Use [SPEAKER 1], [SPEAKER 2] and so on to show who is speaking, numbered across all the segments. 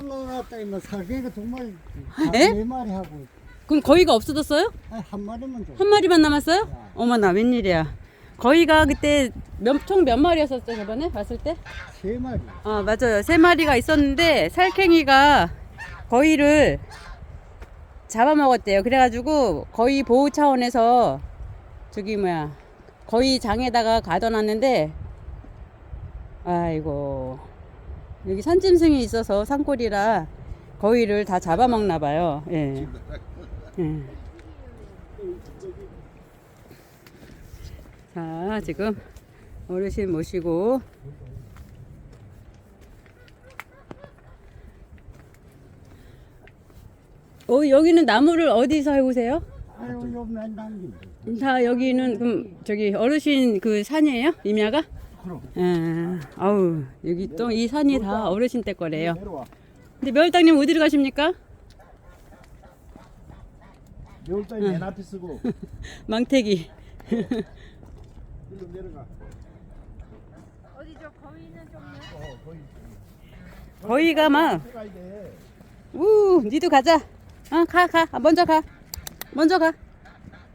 [SPEAKER 1] 두 마리
[SPEAKER 2] 에?
[SPEAKER 1] 네 마리 하고
[SPEAKER 2] 그럼 거위가 없어졌어요?
[SPEAKER 1] 아니, 한 마리만 줘
[SPEAKER 2] 한 마리만 남았어요? 어머나 웬일이야. 거위가 그때 총 몇 마리였었죠 저번에 봤을 때?
[SPEAKER 1] 세 마리
[SPEAKER 2] 아 맞아요 세 마리가 있었는데 살쾡이가 거위를 잡아먹었대요. 그래가지고 거위 보호 차원에서 저기 뭐야 거위 장에다가 가둬놨는데 아이고 여기 산짐승이 있어서 산골이라 거위를 다 잡아먹나 봐요. 예. 예. 자 지금 어르신 모시고 어 여기는 나무를 어디서 해오세요?
[SPEAKER 1] 아유 요맨 남긴
[SPEAKER 2] 다 여기는 그럼 저기 어르신 그 산이에요? 임야가?
[SPEAKER 1] 그럼
[SPEAKER 2] 아, 아우 여기 또 이 산이 다 어르신 때 거래요.
[SPEAKER 1] 내려와
[SPEAKER 2] 근데 멸당님 어디로 가십니까?
[SPEAKER 1] 매울당이 맨 앞에 쓰고
[SPEAKER 2] 망태기.
[SPEAKER 1] 일로 내려가
[SPEAKER 3] 어디죠? 거위는 좀요?
[SPEAKER 1] 어 거기
[SPEAKER 2] 거기가 막
[SPEAKER 1] 들어가야 돼
[SPEAKER 2] 우, 니도 가자. 어, 가, 가. 아, 먼저 가. 먼저 가.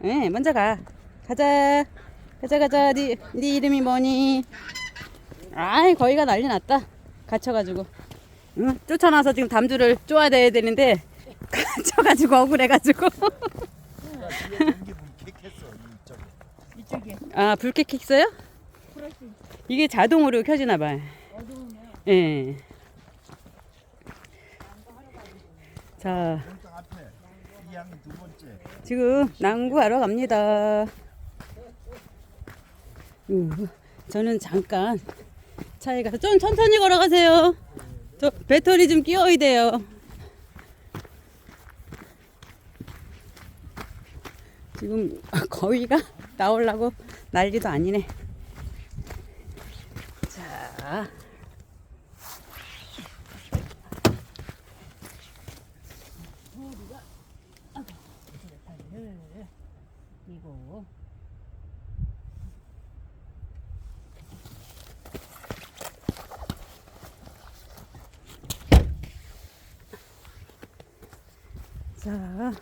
[SPEAKER 2] 예, 먼저 가. 가자. 가자, 가자. 니, 니 이름이 뭐니? 아이, 거기가 난리 났다. 갇혀가지고. 응, 쫓아나서 지금 담주를 쪼아내야 되는데, 갇혀가지고 억울해가지고. 아, 불 켜켰어요?
[SPEAKER 3] 프레시
[SPEAKER 2] 이게 자동으로 켜지나 봐요. 예. 자, 지금 난구하러 갑니다. 음, 저는 잠깐 차에 가서 좀 천천히 걸어가세요. 저 배터리 좀 끼워야 돼요. 지금 거위가 나오려고 난리도 아니네. 자. 이거 자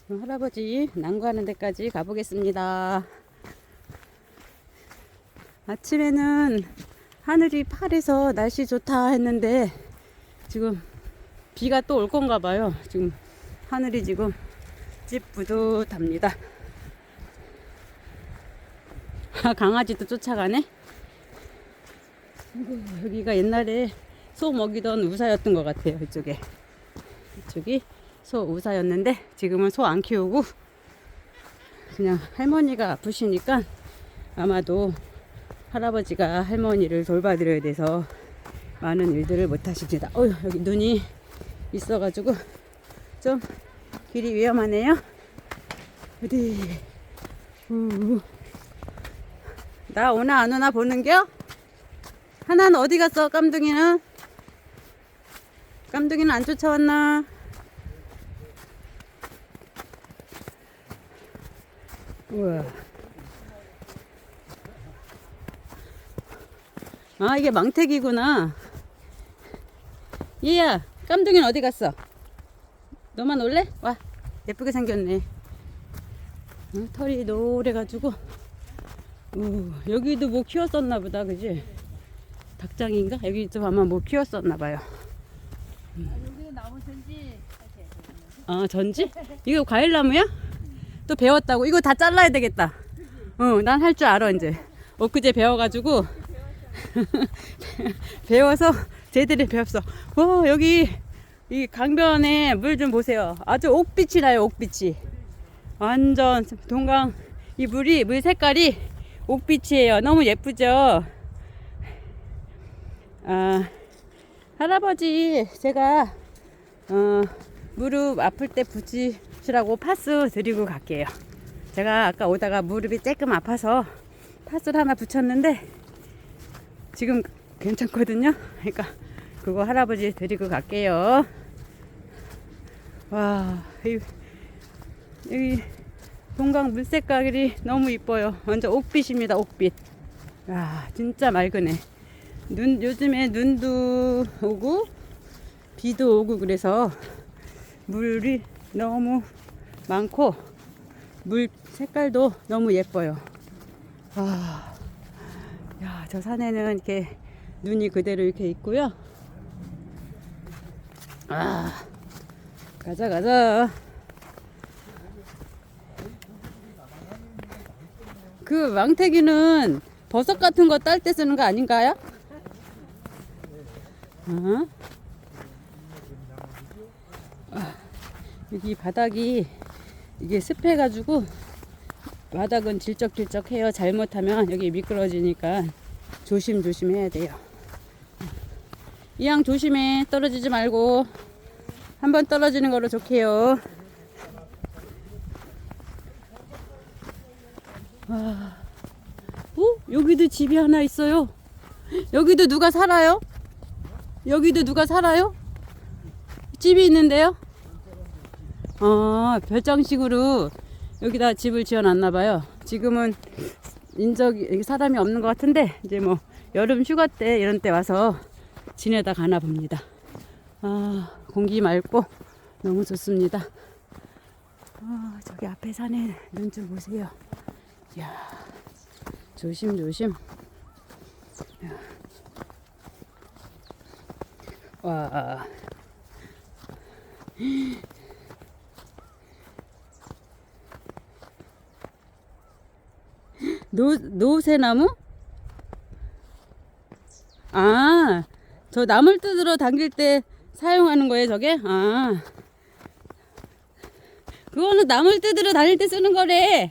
[SPEAKER 2] 지금 할아버지 난구하는 데까지 가보겠습니다 아침에는 하늘이 파래서 날씨 좋다 했는데 지금 비가 또 올 건가 봐요 지금 하늘이 지금 찌뿌듯합니다 아, 강아지도 쫓아가네. 여기가 옛날에 소 먹이던 우사였던 것 같아요. 이쪽에. 이쪽이 소 우사였는데 지금은 소 안 키우고 그냥 할머니가 아프시니까 아마도 할아버지가 할머니를 돌봐드려야 돼서 많은 일들을 못 하십니다. 어휴, 여기 눈이 있어가지고 좀 길이 위험하네요. 어디, 우, 나 오나 안 오나 보는겨? 하나는 어디 갔어? 깜둥이는? 깜둥이는 안 쫓아왔나? 우와. 아, 이게 망태기구나. 얘야, 깜둥이는 어디 갔어? 너만 올래? 와, 예쁘게 생겼네. 응, 털이 노래가지고. 오, 여기도 뭐 키웠었나 보다, 그지? 닭장인가? 여기도 아마 뭐 키웠었나 봐요.
[SPEAKER 3] 아, 전지
[SPEAKER 2] 아, 전지? 이거 과일나무야? 또 배웠다고? 이거 다 잘라야 되겠다. 어, 난할 줄 알아, 이제. 엊그제 배워가지고. 배워서 제대로 배웠어. 와, 여기 이 강변에 물 좀 보세요. 아주 옥빛이 나요, 옥빛이. 완전 동강, 이 물이, 물 색깔이 옥빛이에요. 너무 예쁘죠? 아, 할아버지, 제가, 어, 무릎 아플 때 붙이 시라고 파스 드리고 갈게요. 제가 아까 오다가 무릎이 조금 아파서 파스를 하나 붙였는데 지금 괜찮거든요. 그러니까 그거 할아버지 드리고 갈게요. 와, 이, 여기 동강 물 색깔이 너무 이뻐요. 완전 옥빛입니다. 옥빛. 와, 진짜 맑으네. 눈 요즘에 눈도 오고 비도 오고 그래서 물이 너무 많고 물 색깔도 너무 예뻐요. 아, 야, 저 산에는 이렇게 눈이 그대로 이렇게 있고요. 아, 가자, 가자. 그 왕태기는 버섯 같은 거 딸 때 쓰는 거 아닌가요? 어? 여기 바닥이 이게 습해가지고 바닥은 질적질적해요. 잘못하면 여기 미끄러지니까 조심조심 해야 돼요. 이왕 조심해 떨어지지 말고 한번 떨어지는 거로 좋게요. 와, 어? 여기도 집이 하나 있어요. 여기도 누가 살아요? 여기도 누가 살아요? 집이 있는데요? 어, 별장식으로 여기다 집을 지어놨나 봐요. 지금은 여기 사람이 없는 것 같은데 이제 뭐 여름 휴가 때 이런 때 와서 지내다 가나 봅니다. 아, 공기 맑고 너무 좋습니다. 아, 저기 앞에 산에 눈 좀 보세요. 이야, 조심 조심. 와. 노, 노새나무? 아, 저 나물 뜯으러 당길 때 사용하는 거예요, 저게? 아. 그거는 나물 뜯으러 다닐 때 쓰는 거래.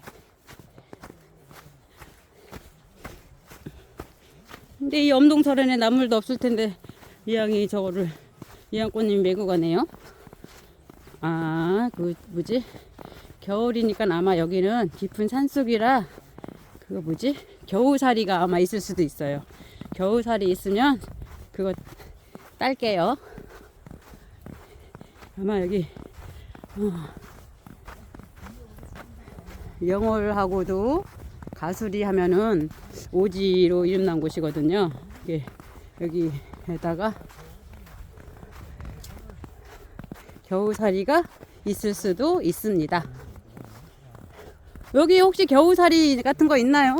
[SPEAKER 2] 근데 이 엄동설에는 나물도 없을 텐데, 이 양이 저거를, 이양꽃님 메고 가네요. 아, 그, 뭐지? 겨울이니까 아마 여기는 깊은 산속이라 그거 뭐지? 겨우살이가 아마 있을 수도 있어요. 겨우살이 있으면 그거 딸게요. 아마 여기 어, 영월하고도 가수리 하면은 오지로 이름난 곳이거든요. 이게 여기에다가 겨우살이가 있을 수도 있습니다. 여기 혹시 겨우살이 같은 거 있나요?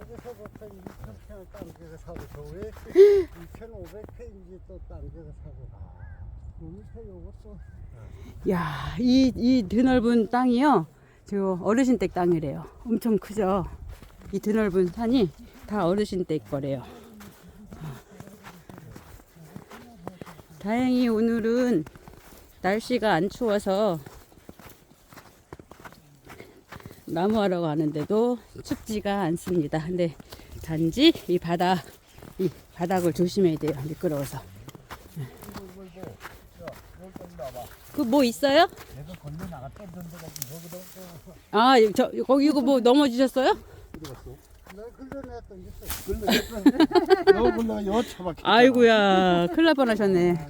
[SPEAKER 4] 여기서부터 2,000평을 당겨서 사고 겨우에 2,500평인지 또 당겨서 사고 가. 밑에 요것도
[SPEAKER 2] 야, 이, 이 드넓은 땅이요. 저 어르신 댁 땅이래요. 엄청 크죠? 이 드넓은 산이 다 어르신 댁 거래요. 다행히 오늘은 날씨가 안 추워서 나무하러 가는데도 춥지가 않습니다. 근데 단지 이 바닥, 이 바닥을 조심해야 돼요. 미끄러워서. 그 뭐 있어요? 아, 저 거기 이거 뭐 넘어지셨어요? 아이고야, 큰일 날 뻔하셨네.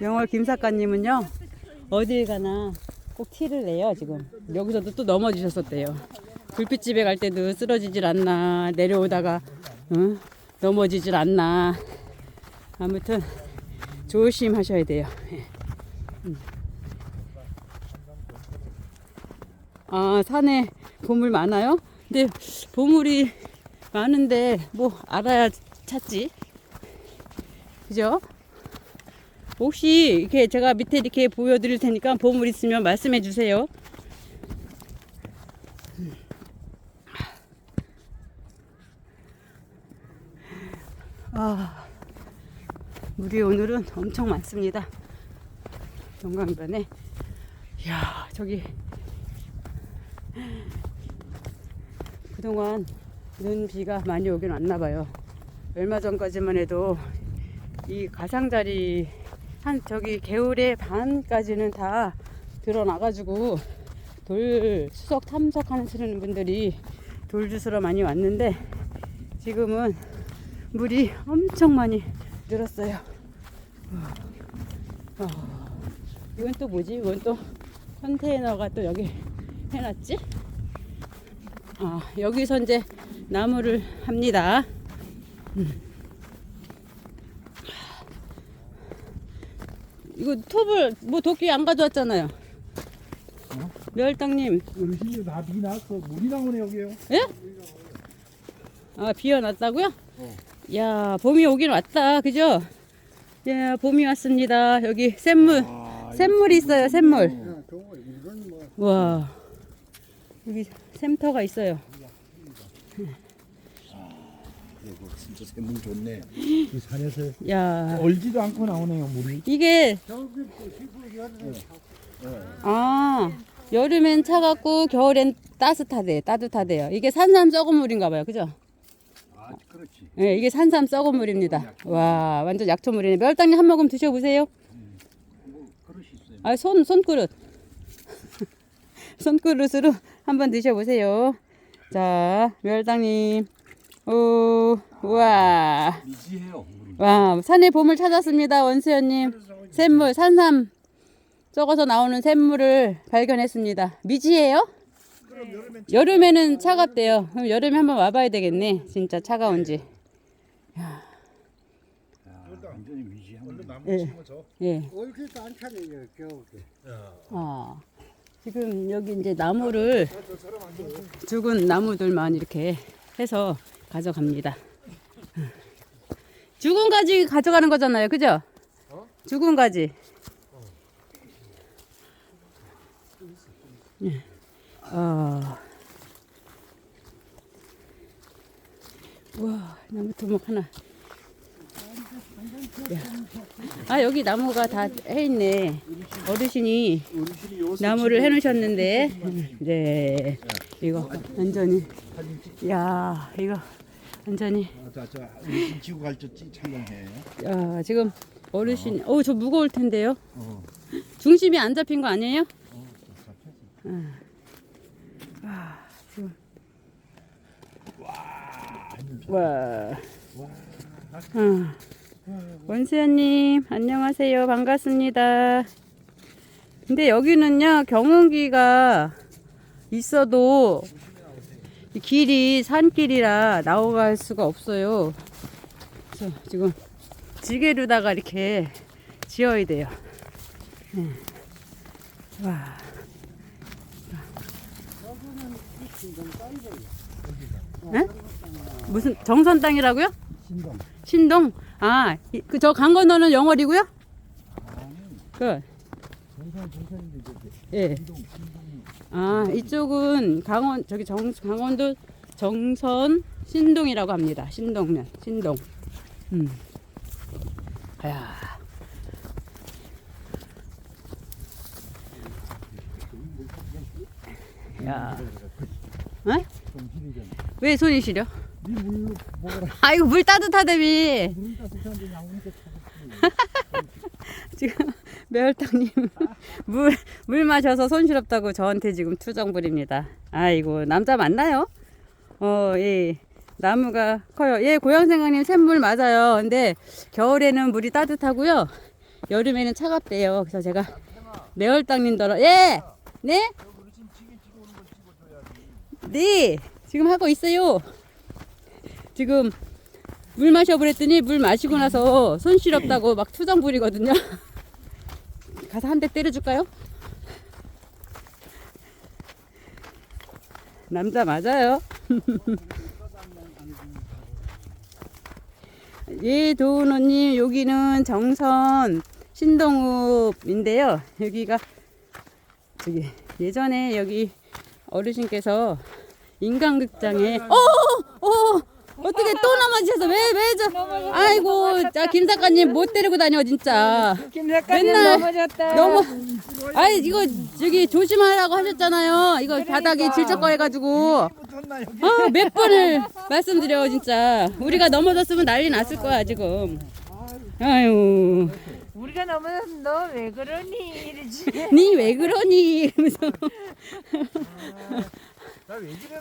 [SPEAKER 2] 영월 김 작가님은요 어딜 가나 꼭 티를 내요 지금. 여기서도 또 넘어지셨었대요. 불빛집에 갈 때도 쓰러지질 않나 내려오다가 응? 넘어지질 않나. 아무튼 조심하셔야 돼요. 예. 음. 아 산에 보물 많아요? 근데 보물이 많은데 뭐 알아야 찾지. 그죠? 혹시 이렇게 제가 밑에 이렇게 보여드릴 테니까 보물 있으면 말씀해 주세요. 아, 물이 오늘은 엄청 많습니다. 동강변에. 이야, 저기 그동안 눈 비가 많이 오긴 왔나 봐요. 얼마 전까지만 해도 이 가상자리 한 저기 개울의 반까지는 다 드러나가지고 돌 수석 탐석하시는 분들이 돌 주스러 많이 왔는데 지금은 물이 엄청 많이 늘었어요. 어, 이건 또 뭐지? 이건 또 컨테이너가 또 여기 해놨지? 아, 여기서 이제 나무를 합니다. 음. 이거 톱을 뭐 도끼 안 가져왔잖아요. 멸당님,
[SPEAKER 1] 어르신들 다 비나서 물이 나오네 여기요.
[SPEAKER 2] 예? 아 비어 났다고요? 야 봄이 오긴 왔다, 그죠? 야 봄이 왔습니다. 여기 샘물, 샘물이 있어요, 샘물. 뭐와 여기 샘터가 있어요.
[SPEAKER 1] 이거 진짜 샘물 좋네. 이 산에서
[SPEAKER 2] 야
[SPEAKER 1] 얼지도 않고 나오네요 물이.
[SPEAKER 2] 이게 아 여름엔 차갑고 겨울엔 따뜻하대 따뜻하대요. 이게 산삼 썩은 물인가 봐요, 그죠?
[SPEAKER 1] 아 그렇지.
[SPEAKER 2] 네, 이게 산삼 썩은 물입니다. 와 완전 약초물이네. 멸당님 한 모금 드셔보세요. 아, 손, 손그릇. 손그릇으로 한번 드셔보세요. 자, 멸당님. 오, 우와.
[SPEAKER 1] 미지해요.
[SPEAKER 2] 와, 산의 봄을 찾았습니다, 원수연님. 샘물, 산삼 썩어서 나오는 샘물을 발견했습니다. 미지예요? 여름에는 차갑대요. 그럼 여름에 한번 와봐야 되겠네. 진짜 차가운지.
[SPEAKER 1] 야, 완전히 미지한 물.
[SPEAKER 2] 예. 예.
[SPEAKER 4] 겨울에
[SPEAKER 2] 아, 지금 여기 이제 나무를 죽은 나무들만 이렇게 해서 가져갑니다. 죽은 가지 가져가는 거잖아요, 그죠? 죽은 가지. 예. 아, 와 나무 두목 하나. 야. 아 여기 나무가 다 해 있네. 어르신이 나무를 해 놓으셨는데, 네, 이거 완전히, 야, 이거 완전히,
[SPEAKER 1] 자자 어르신 지고 갈저 촬영해.
[SPEAKER 2] 야, 지금 어르신, 어, 저 무거울 텐데요.
[SPEAKER 1] 어.
[SPEAKER 2] 중심이 안 잡힌 거 아니에요? 아, 아, 지금. 와. 아. 원수연님, 안녕하세요. 반갑습니다. 근데 여기는요, 경운기가 있어도 이 길이 산길이라 나오갈 수가 없어요. 그래서 지금 지게로다가 이렇게 지어야 돼요. 네. 와. 네? 무슨 정선 땅이라고요?
[SPEAKER 1] 신동.
[SPEAKER 2] 신동. 아, 그 저 강건너는 영월이고요? 그. 예. 아, 이쪽은 강원 저기 정 강원도 정선 신동이라고 합니다. 신동면. 신동. 음. 야. 야. 어? 왜 손이 시려?
[SPEAKER 1] 먹어라.
[SPEAKER 2] 아이고 물 따뜻하다며. 지금 매월당님 물, 물 마셔서 손시렵다고 저한테 지금 투정 부립니다. 아이고 남자 맞나요? 어, 예. 나무가 커요. 예, 고향생각님 샘물 맞아요. 근데 겨울에는 물이 따뜻하고요. 여름에는 차갑대요. 그래서 제가 매월당님더러 예, 네, 네, 지금 하고 있어요. 지금 물 마셔보랬더니 물 마시고 나서 손 시렵다고 막 투정 부리거든요. 가서 한 대 때려줄까요? 남자 맞아요. 예, 도은호님, 여기는 정선 신동읍인데요. 여기가 저기 예전에 여기 어르신께서 인간극장에 어, 어, 어떻게 또 넘어지셔서 왜, 왜 저, 아이고, 자, 김 작가님 못 데리고 다녀, 진짜.
[SPEAKER 3] 김 작가님
[SPEAKER 2] 맨날
[SPEAKER 3] 넘어졌다.
[SPEAKER 2] 너무, 아이, 이거, 저기, 조심하라고 하셨잖아요. 이거 바닥이 질척거려가지고.
[SPEAKER 1] 붙었나 여기?
[SPEAKER 2] 아, 몇 번을 말씀드려, 진짜. 우리가 넘어졌으면 난리 났을 거야, 지금. 아유,
[SPEAKER 3] 우리가 넘어졌어. 너왜 그러니? 이러지.
[SPEAKER 2] 니 왜 그러니? 이러면서.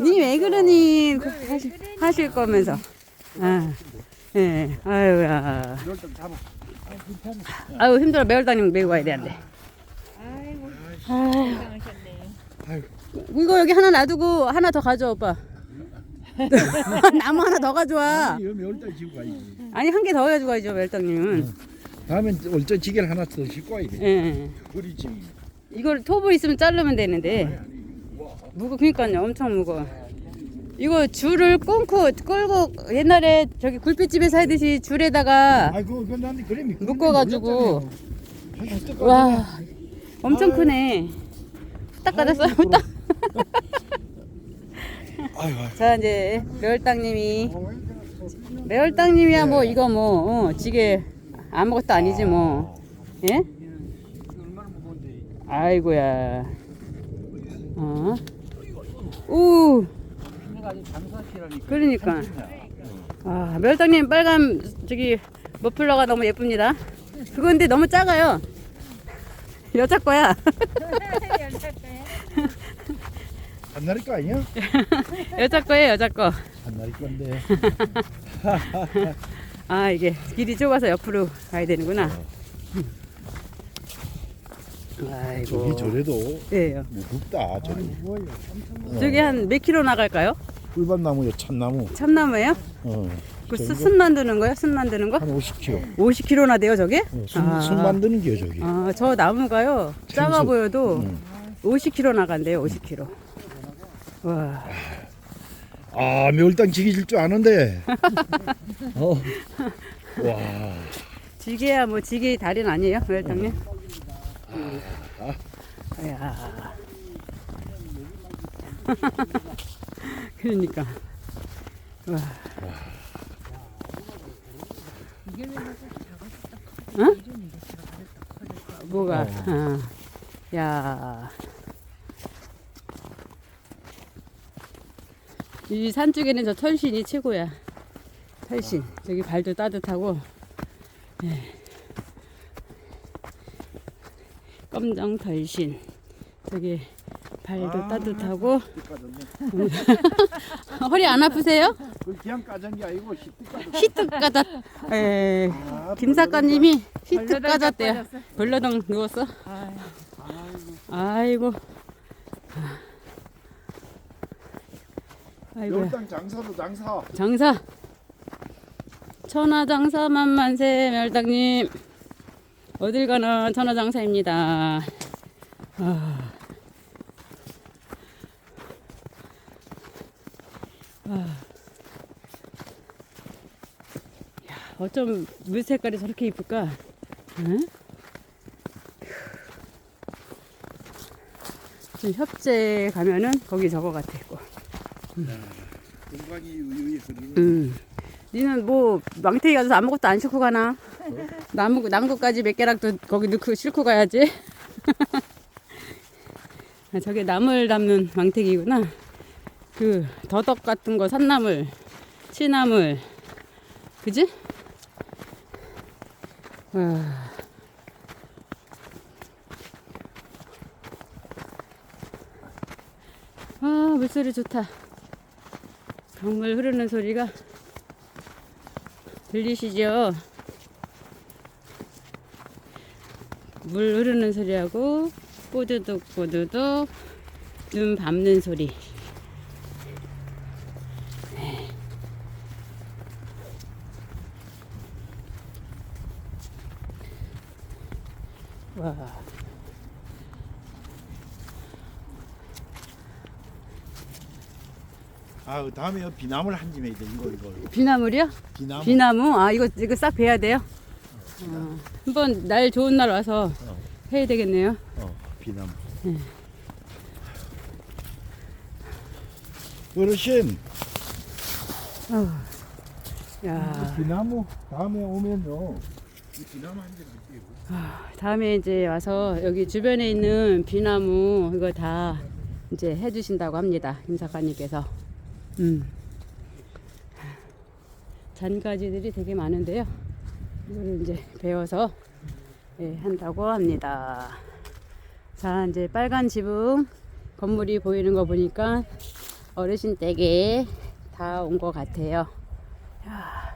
[SPEAKER 2] 니 왜 그러니? 하실, 하실 거면서. 아, 예, 아유야. 아유, 힘들어. 매월당님 메고 가야 되는데.
[SPEAKER 3] 아이고.
[SPEAKER 2] 이거 여기 하나 놔두고 하나 더 가져와 오빠 나무 하나 더 가져와
[SPEAKER 1] 이거 매월달 지고 가야지.
[SPEAKER 2] 아니 한 개 더 가지고 가야죠 멜떡님은
[SPEAKER 1] 다음엔 월전 지게를 하나 더 싣고 와야 돼.
[SPEAKER 2] 예.
[SPEAKER 1] 그리지.
[SPEAKER 2] 이걸 톱을 있으면 자르면 되는데 무거 그러니까요 엄청 무거워 이거 줄을 끊고 끌고 옛날에 저기 굴빛집에서 하듯이 줄에다가
[SPEAKER 1] 아이고 그건 나한테 그래 미끄.
[SPEAKER 2] 묶어가지고. 와 엄청 크네. 후딱 가졌어요 후딱.
[SPEAKER 1] 아이고.
[SPEAKER 2] 자 이제 매월당님이 매월당님이야 뭐 이거 뭐 어, 지게 아무것도 아니지 뭐. 예? 아이고야 어? 우. 그러니까. 아 매월당님 빨간 저기 머플러가 너무 예쁩니다. 그건데 너무 작아요. 여자 거야.
[SPEAKER 1] 한나리 거 아니야?
[SPEAKER 2] 여자 거예요 여자 거.
[SPEAKER 1] 한나리 건데.
[SPEAKER 2] 아 이게 길이 좁아서 옆으로 가야 되는구나. 아이고.
[SPEAKER 1] 저기 저래도
[SPEAKER 2] 예요.
[SPEAKER 1] 무겁다. 저기.
[SPEAKER 2] 저기 한 몇 킬로 나갈까요?
[SPEAKER 1] 꿀밭나무요, 참나무.
[SPEAKER 2] 참나무예요?
[SPEAKER 1] 어.
[SPEAKER 2] 그 숯, 숯 만드는 거요? 숯 만드는 거?
[SPEAKER 1] 한 50kg.
[SPEAKER 2] 50킬로나 돼요 저게?
[SPEAKER 1] 어, 술,
[SPEAKER 2] 아.
[SPEAKER 1] 술 만드는 게요 저기.
[SPEAKER 2] 아, 저 나무가요. 작아. 보여도
[SPEAKER 1] 응.
[SPEAKER 2] 50킬로 나간대요. 50킬로. 와.
[SPEAKER 1] 아 매울당 지기 질 줄 아는데. 어. 와.
[SPEAKER 2] 지게야 뭐 지게 달인 아니에요, 회장님? 야. 그러니까. 와. 응? 뭐가? 어. 야. 이 산 쪽에는 저 털신이 최고야. 털신. 저기 발도 따뜻하고. 검정 털신. 저기 발도
[SPEAKER 1] 아.
[SPEAKER 2] 따뜻하고. 허리 안 아프세요?
[SPEAKER 1] 그 그냥 까진 게 아니고.
[SPEAKER 2] 히트 까졌. 에. 김 작가님이 히트 까졌대요. 벌러덩 누웠어? 아이고. 아이고.
[SPEAKER 1] 매울당 장사도 장사.
[SPEAKER 2] 장사. 천하 장사 만만세 멸당님. 어딜 가나 천하장사입니다. 아. 아. 야, 어쩜 물 색깔이 저렇게 이쁠까? 응? 지금 협재 가면은 거기 저거 같아 있고.
[SPEAKER 1] 유유히 흐르는.
[SPEAKER 2] 음. 니는 뭐 망태기 가서 아무것도 안 싣고 가나? 나무 나무까지 몇 개락도 거기 넣고 싣고 가야지. 아, 저게 나물 담는 망태기구나. 그 더덕 같은 거 산나물, 취나물, 그지? 와. 아 물소리 좋다. 강물 흐르는 소리가 들리시죠? 물 흐르는 소리하고 뽀드득 뽀드득 눈 밟는 소리. 와.
[SPEAKER 1] 아 다음에 비나물 한짐 해야 돼 이거 이거.
[SPEAKER 2] 비나물이요?
[SPEAKER 1] 비나물.
[SPEAKER 2] 비나무? 아 이거 이거 싹 베야 돼요? 어, 한번 날 좋은 날 와서
[SPEAKER 1] 어.
[SPEAKER 2] 해야 되겠네요.
[SPEAKER 1] 어 비나물.
[SPEAKER 2] 네.
[SPEAKER 1] 어르신
[SPEAKER 2] 야
[SPEAKER 1] 비나무 다음에 오면요. 이 비나무 한짐 할게요.
[SPEAKER 2] 다음에 이제 와서 여기 주변에 있는 비나무 이거 다 이제 해주신다고 합니다. 김 작가님께서. 음. 잔가지들이 되게 많은데요. 이거를 이제 배워서 예, 한다고 합니다. 자, 이제 빨간 지붕 건물이 보이는 거 보니까 어르신 댁에 다 온 것 같아요. 야.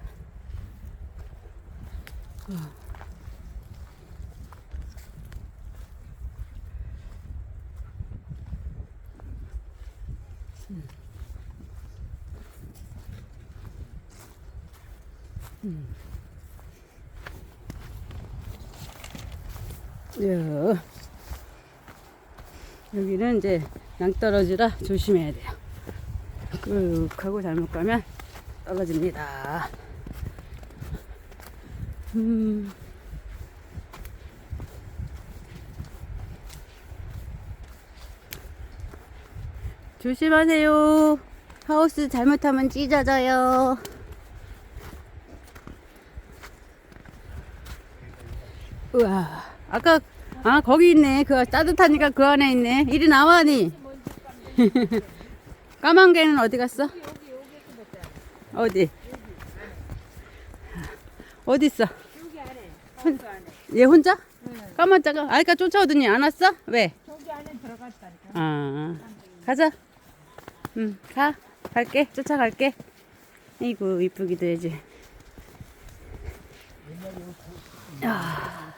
[SPEAKER 2] 여. 여기는 이제 낭떠러지라 조심해야 돼요. 꾹 하고 잘못 가면 떨어집니다. 음. 조심하세요. 하우스 잘못하면 찢어져요. 우와. 아까, 아, 거기 있네. 그 따뜻하니까 그 안에 있네. 이리 나와 니. 까만 개는 어디 갔어? 어디? 어디 있어?
[SPEAKER 3] 안에
[SPEAKER 2] 얘 혼자? 까만 자가 아까 쫓아오더니 안 왔어? 왜? 아, 가자. 응, 가. 갈게. 쫓아갈게. 이구 이쁘기도 해지. 야.